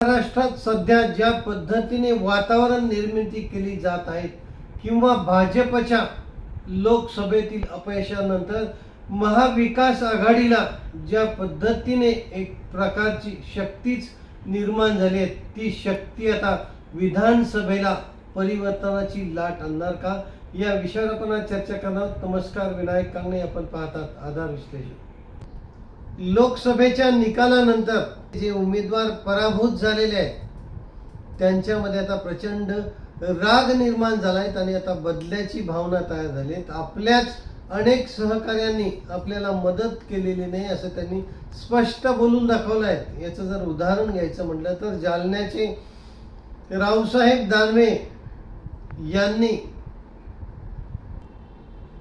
महाराष्ट्रात सध्या ज्या पद्धतीने वातावरण निर्मिती केली जात आहे किंवा भाजपच्या लोकसभेतील अपयशानंतर महाविकास आघाडीला ज्या पद्धतीने एक प्रकारची शक्तीच निर्माण झाली आहे ती शक्ती आता विधानसभेला परिवर्तनाची लाट आणणार का? या विषयावर आपण चर्चा करणार नमस्कार विनायक कांगणे आपण पाहतात आधार विश्लेषण लोकसभेच्या निकालानंतर जे उमेदवार पराभूत झालेले आहेत त्यांच्यामध्ये आता प्रचंड राग निर्माण झाला आणि आता बदल्याची भावना तयार झाली आपल्याच अनेक सहकार्यांनी आपल्याला मदत केलेली नाही असं त्यांनी स्पष्ट बोलून दाखवलं आहे याचं जर उदाहरण घ्यायचं म्हटलं तर जालन्याचे रावसाहेब दानवे यांनी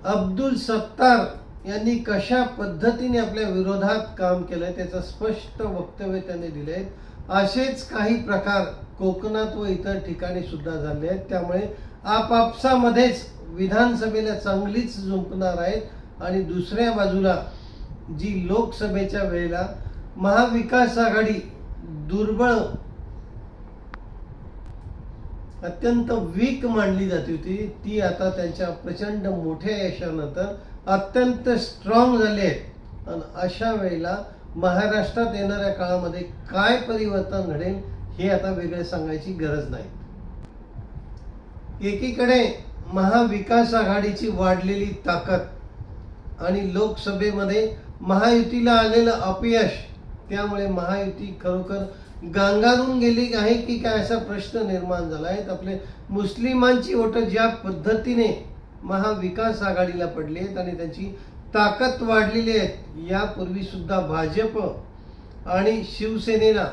अब्दुल सत्तार यांनी कशा पद्धतीने आपल्या विरोधात काम केलंय त्याचं स्पष्ट वक्तव्य त्यांनी दिले आहेत असेच काही प्रकार कोकणात व इतर ठिकाणी सुद्धा झाले आहेत. त्यामुळे आपापसामध्येच विधानसभेला चांगलीच झुंपणार आहेत. आणि दुसऱ्या बाजूला जी लोकसभेच्या वेळेला महाविकास आघाडी दुर्बळ अत्यंत वीक मानली जात होती ती आता त्यांच्या प्रचंड मोठ्या यशानंतर अत्यंत स्ट्रॉंग झाले आहेत. आणि अशा वेळेला महाराष्ट्रात येणाऱ्या काळामध्ये काय परिवर्तन घडेल हे आता वेगळे सांगायची गरज नाही. एकीकडे महाविकास आघाडीची वाढलेली ताकद आणि लोकसभेमध्ये महायुतीला आलेलं अपयश त्यामुळे महायुती खरोखर गांगारून गेली आहे की काय असा प्रश्न निर्माण झाला आहे. आपले मुस्लिमांची वोट ज्या पद्धतीने महाविकास आघाडीला पडले आहेत आणि त्यांची ताकद वाढलेली आहे. यापूर्वी सुद्धा भाजप आणि शिवसेनेला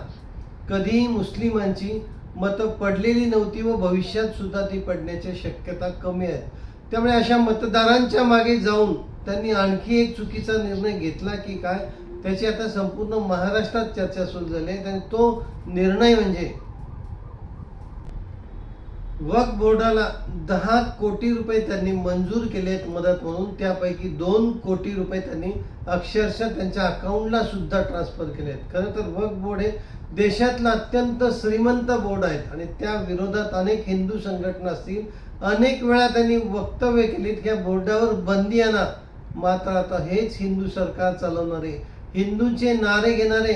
कधीही मुस्लिमांची मतं पडलेली नव्हती व भविष्यात सुद्धा ती पडण्याची शक्यता कमी आहे त्यामुळे अशा मतदारांच्या मागे जाऊन त्यांनी आणखी एक चुकीचा निर्णय घेतला की काय? त्याची आता संपूर्ण महाराष्ट्रात चर्चा सुरू झाली आहे आणि तो निर्णय म्हणजे वक्फ बोर्डाला दहा कोटी रुपये त्यांनी मंजूर केले आहेत मदत म्हणून त्यापैकी दोन कोटी रुपये त्यांनी अक्षरशः त्यांच्या अकाउंटला सुद्धा ट्रान्सफर केले आहेत खरं तर वक्फ बोर्ड हे देशातला अत्यंत श्रीमंत बोर्ड आहेत आणि त्या विरोधात अनेक हिंदू संघटना असतील. अनेक वेळा त्यांनी वक्तव्य केलीत की या बोर्डावर बंदी आणा. मात्र आता हेच हिंदू सरकार चालवणारे हिंदूंचे नारे घेणारे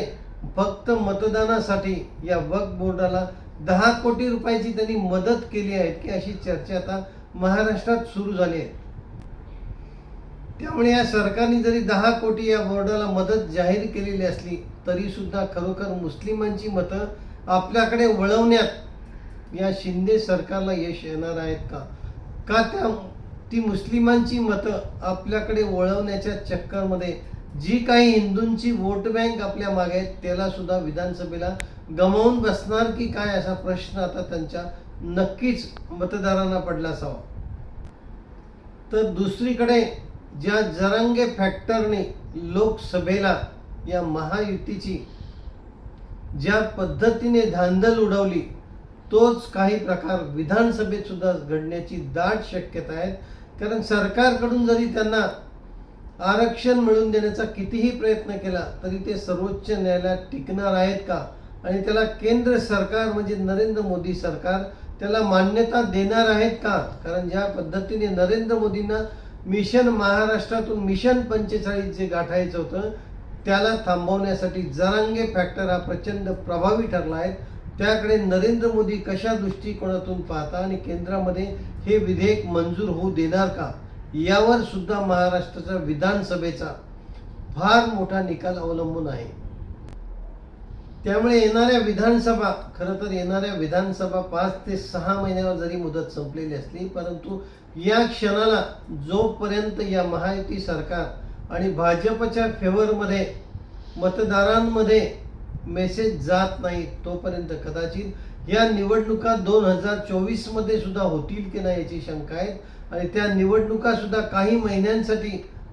फक्त मतदानासाठी या वक्फ बोर्डाला दहा कोटी रुपयाची त्यांनी मदत केली आहे की अशी चर्चा आता महाराष्ट्रात सुरू झाली आहे. त्यामुळे या सरकारने जरी दहा कोटी या बोर्डाला मदत जाहीर केलेली असली तरी सुद्धा खरोखर मुस्लिमांची मतं आपल्याकडे वळवण्यात या शिंदे सरकारला यश येणार आहेत का? का त्या ती मुस्लिमांची मतं आपल्याकडे वळवण्याच्या चक्करमध्ये जी काही हिंदूंची वोट बँक आपल्या मागे आहेत त्याला सुद्धा विधानसभेला गमावून बसणार की काय असा प्रश्न आता त्यांच्या नक्कीच मतदारांना पडला असावा. तर दुसरीकडे ज्या जरंगे फॅक्टरने लोकसभेला या महायुतीची ज्या पद्धतीने धांदल उडवली तोच काही प्रकार विधानसभेत सुद्धा घडण्याची दाट शक्यता आहे कारण सरकारकडून जरी त्यांना आरक्षण मिळवून देण्याचा कितीही प्रयत्न केला तरी ते सर्वोच्च न्यायालयात टिकणार आहेत का? आणि त्याला केंद्र सरकार म्हणजे नरेंद्र मोदी सरकार त्याला मान्यता देणार आहेत का? कारण ज्या पद्धतीने नरेंद्र मोदींना मिशन महाराष्ट्रातून मिशन पंचेचाळीस जे गाठायचं होतं त्याला थांबवण्यासाठी जरांगे फॅक्टर हा प्रचंड प्रभावी ठरला आहे. त्याकडे नरेंद्र मोदी कशा दृष्टिकोनातून पाहता आणि केंद्रामध्ये हे विधेयक मंजूर होऊ देणार का? यावर सुद्धा महाराष्ट्राचा विधानसभेचा फार मोठा निकाल अवलंबून आहे. त्यामुळे येणाऱ्या विधानसभा खरं तर येणाऱ्या विधानसभा पाच ते सहा महिन्यावर जरी मुदत संपलेली असली परंतु या क्षणाला जोपर्यंत या महायुती सरकार आणि भाजपच्या फेवरमध्ये मतदारांमध्ये मेसेज जात नाही तोपर्यंत कदाचित या निवडणुका दोन हजार चोवीसमध्ये सुद्धा होतील की नाही याची शंका आहे आणि त्या निवडणुका सुद्धा काही महिन्यांसाठी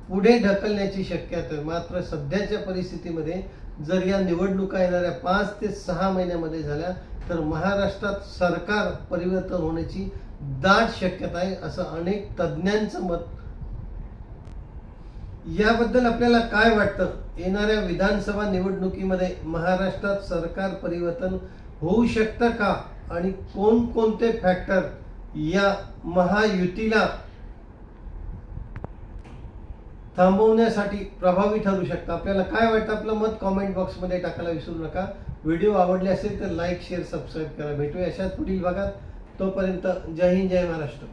पुढे ढकलण्याची शक्यता आहे. मात्र सध्याच्या परिस्थितीमध्ये जर या निवडणुका येणाऱ्या पाच ते सहा महिन्यामध्ये झाल्या तर महाराष्ट्रात सरकार परिवर्तन होण्याची दाट शक्यता आहे असं अनेक तज्ज्ञांचं मत. याबद्दल आपल्याला काय वाटतं? येणाऱ्या विधानसभा निवडणुकीमध्ये महाराष्ट्रात सरकार परिवर्तन होऊ शकतं का? आणि कोणकोणते फॅक्टर या महायुतीला थांबवण्यासाठी प्रभावी ठरू शकतं. आपल्याला काय वाटतं? आपलं मत कॉमेंट बॉक्समध्ये टाकायला विसरू नका. व्हिडिओ आवडले असेल तर लाईक शेअर सबस्क्राईब करा. भेटूया अशाच पुढील भागात. तोपर्यंत जय हिंद जय महाराष्ट्र.